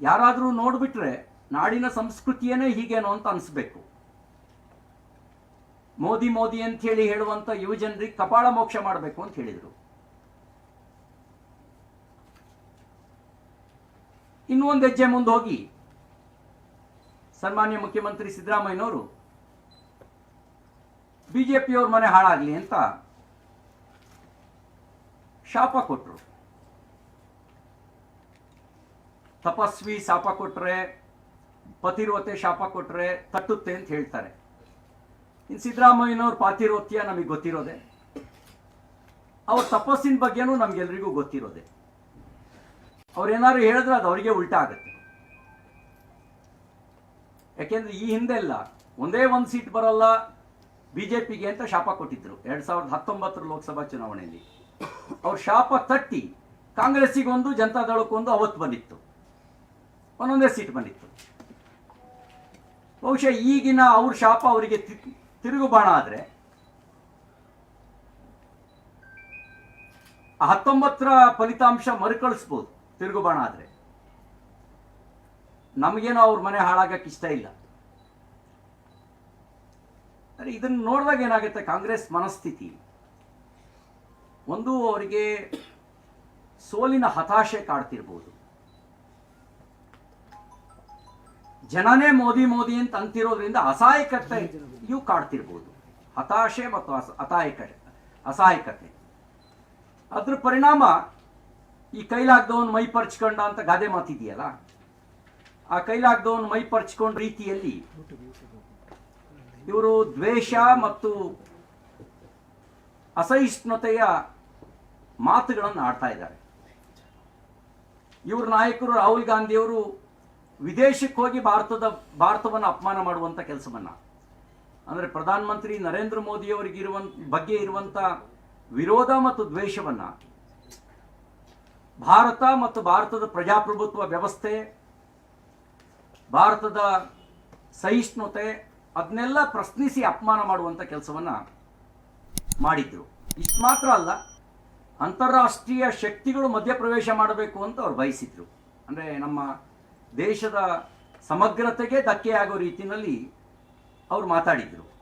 ಯಾರಾದರೂ ನೋಡಿಬಿಟ್ರೆ ನಾಡಿನ ಸಂಸ್ಕೃತಿಯೇ ಹೀಗೇನೋ ಅಂತ ಅನಿಸ್ಬೇಕು. ಮೋದಿ ಮೋದಿ ಅಂತ ಹೇಳಿ ಹೇಳುವಂತ ಯುವಜನರಿಗೆ ಕಪಾಳ ಮೋಕ್ಷ ಮಾಡಬೇಕು ಅಂತ ಹೇಳಿದರು. ಇನ್ನೂ ಹೆಜ್ಜೆ ಮುಂದೆ ಹೋಗಿ ಸನ್ಮಾನ್ಯ ಮುಖ್ಯಮಂತ್ರಿ ಸಿದ್ದರಾಮಯ್ಯನವರು ಬಿಜೆಪಿಯವ್ರ ಮನೆ ಹಾಳಾಗ್ಲಿ ಅಂತ ಶಾಪ ಕೊಟ್ಟರು ತಪಸ್ವಿ ಶಾಪ ಕೊಟ್ರೆ ಪತಿರೋತೆ ಶಾಪ ಕೊಟ್ರೆ ತಟ್ಟುತ್ತೆ ಅಂತ ಹೇಳ್ತಾರೆ. ಇನ್ನು ಸಿದ್ದರಾಮಯ್ಯನವ್ರ ಪಾತಿರೋತ್ಯ ನಮಗೆ ಗೊತ್ತಿರೋದೆ. ಅವ್ರ ತಪಸ್ಸಿನ ಬಗ್ಗೆನೂ ನಮ್ಗೆಲ್ರಿಗೂ ಗೊತ್ತಿರೋದೆ. ಅವ್ರೇನಾದ್ರು ಹೇಳಿದ್ರೆ ಅದು ಅವರಿಗೆ ಉಲ್ಟಾ ಆಗುತ್ತೆ. ಯಾಕೆಂದ್ರೆ ಈ ಹಿಂದೆ ಹಿಂದೆಲ್ಲ ಒಂದೇ ಒಂದು ಸೀಟ್ ಬರಲ್ಲ, ಬಿಜೆಪಿಗೆ ಅಂತ ಶಾಪ ಕೊಟ್ಟಿದ್ರು. ಎರಡ್ ಸಾವಿರದ ಹತ್ತೊಂಬತ್ತರ ಲೋಕಸಭಾ ಚುನಾವಣೆಯಲ್ಲಿ. ಅವ್ರ ಶಾಪ ತಟ್ಟಿ ಕಾಂಗ್ರೆಸ್ಸಿಗೊಂದು ಜನತಾದಳಕ್ಕೊಂದು ಅವತ್ತು ಬಂದಿತ್ತು. ಒಂದೊಂದೇ ಸೀಟ್ ಬಂದಿತ್ತು. ಬಹುಶಃ ಈಗಿನ ಅವ್ರ ಶಾಪ ಅವರಿಗೆ ತಿರುಗು ಬಾಣ ಆದರೆ ಹತ್ತೊಂಬತ್ತರ ಫಲಿತಾಂಶ ಮರುಕಳಿಸ್ಬೋದು ತಿರುಗು ಬಾಣ ಆದರೆ. ನಮಗೇನು ಅವ್ರ ಮನೆ ಹಾಳಾಗಕ್ಕೆ ಇಷ್ಟ ಇಲ್ಲ. ಆದರೆ ಇದನ್ನು ನೋಡಿದಾಗ ಏನಾಗುತ್ತೆ, ಕಾಂಗ್ರೆಸ್ ಮನಸ್ಥಿತಿ. ಒಂದು ಅವರಿಗೆ ಸೋಲಿನ ಹತಾಶೆ ಕಾಡ್ತಿರ್ಬೋದು. ಜನನೇ ಮೋದಿ ಮೋದಿ ಅಂತ ಅಂತಿರೋದ್ರಿಂದ ಅಸಹಾಯಕತೆ ಇವು ಕಾಡ್ತಿರ್ಬೋದು. ಹತಾಶೆ ಮತ್ತು ಅಸ ಅತಾಯಕ ಅಸಹಾಯಕತೆ. ಅದ್ರ ಪರಿಣಾಮ ಈ ಕೈಲಾಗ್ದವನ್ ಮೈ ಪರ್ಚ್ಕೊಂಡ ಅಂತ ಗಾದೆ ಮಾತಿದೆಯಲ್ಲ ಆ ಕೈಲಾಗ್ದವನ್ ಮೈ ಪರ್ಚ್ಕೊಂಡ ರೀತಿಯಲ್ಲಿ ಇವರು ದ್ವೇಷ ಮತ್ತು ಅಸಹಿಷ್ಣುತೆಯ ಮಾತುಗಳನ್ನು ಆಡ್ತಾ ಇದ್ದಾರೆ. ಇವ್ರ ನಾಯಕರು ರಾಹುಲ್ ಗಾಂಧಿಯವರು ವಿದೇಶಕ್ಕೆ ಹೋಗಿ ಭಾರತದ, ಭಾರತವನ್ನು ಅಪಮಾನ ಮಾಡುವಂಥ ಕೆಲಸವನ್ನ. ಅಂದರೆ ಪ್ರಧಾನಮಂತ್ರಿ ನರೇಂದ್ರ ಮೋದಿಯವರಿಗೆ ಇರುವಂತ ಬಗ್ಗೆ ಇರುವಂಥ ವಿರೋಧ ಮತ್ತು ದ್ವೇಷವನ್ನ, ಭಾರತ ಮತ್ತು ಭಾರತದ ಪ್ರಜಾಪ್ರಭುತ್ವ ವ್ಯವಸ್ಥೆ, ಭಾರತದ ಸಹಿಷ್ಣುತೆ ಅದನ್ನೆಲ್ಲ ಪ್ರಶ್ನಿಸಿ ಅಪಮಾನ ಮಾಡುವಂಥ ಕೆಲಸವನ್ನ ಮಾಡಿದ್ರು. ಇಷ್ಟು ಮಾತ್ರ ಅಲ್ಲ, ಅಂತಾರಾಷ್ಟ್ರೀಯ ಶಕ್ತಿಗಳು ಮಧ್ಯಪ್ರವೇಶ ಮಾಡಬೇಕು ಅಂತ ಅವ್ರು ಬಯಸಿದ್ರು. ಅಂದರೆ ನಮ್ಮ ದೇಶದ ಸಮಗ್ರತೆಗೆ ಧಕ್ಕೆಯಾಗೋ ರೀತಿಯಲ್ಲಿ ಅವರು ಮಾತಾಡಿದ್ರು.